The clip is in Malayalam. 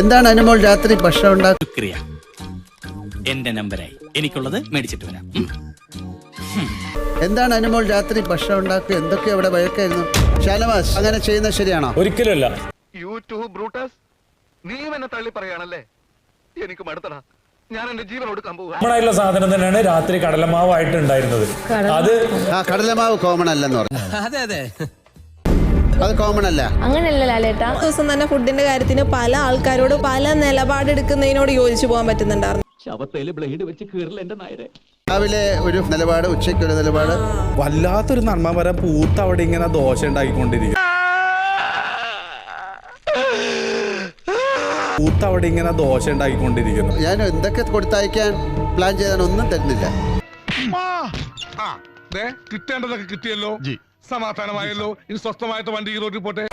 എന്താണ് അനുമോൾ രാത്രി ഭക്ഷണം ഉണ്ടാക്കുക ശുക്രിയ. എന്റെ നമ്പറായി എനിക്കുള്ളത് മേടിച്ചിട്ട് വരാം. ഉം. എന്താണ് അനുമോൾ രാത്രി ഭക്ഷണം ഉണ്ടാക്കുക? എന്തൊക്കെ അവിടെ വഴക്കായിരുന്നു? ഷാനവാസ് അങ്ങനെ ചെയ്യുന്നത് ശരിയാണോ? ഒരിക്കലുമല്ല. യൂട്യൂബ് ബ്രൂട്ടസ് നീ എന്നെ തള്ളി പറയാണല്ലേ എനിക്ക് മടുത്തടാ. ഞാൻ എന്റെ ജീവൻ കൊടുക്കാൻ പോവുക കോമണായിട്ടുള്ള സാധനം തന്നെയാണ് രാത്രി കടലമാവായിട്ട് ഉണ്ടായിരുന്നത്. അത് ആ കടലമാവ് കോമൺ അല്ലെന്ന് പറഞ്ഞു. അതെ അതെ. അത് കോമൺ അല്ല. അങ്ങനെയല്ല ലാലേട്ടാ. ദിവസം തന്നെ ഫുഡിന്റെ കാര്യത്തിന് പല ആൾക്കാരോട് പല നിലപാടെടുക്കുന്നതിനോട് യോജിച്ചു പോകാൻ പറ്റുന്നുണ്ടായിരുന്നു. രാവിലെ ഒരു നിലപാട് ഉച്ചയ്ക്ക് ഒരു നിലപാട്. വല്ലാത്തൊരു നന്മമരം പൂത്ത് അവിടെ ഇങ്ങനെ ദോശ ഉണ്ടാക്കിക്കൊണ്ടിരിക്കും പൂത്ത് അവിടെ ഇങ്ങനെ ദോശ ഉണ്ടാക്കിക്കൊണ്ടിരിക്കുന്നു. ഞാൻ എന്തൊക്കെ കൊടുത്തയക്കാൻ പ്ലാൻ ചെയ്താൽ ഒന്നും തരുന്നില്ല കിട്ടേണ്ടതൊക്കെ കിട്ടിയല്ലോ. സമാധാനമായല്ലോ. ഇനി സ്വസ്ഥമായിട്ട് വണ്ടി റോഡിൽ പോട്ടെ.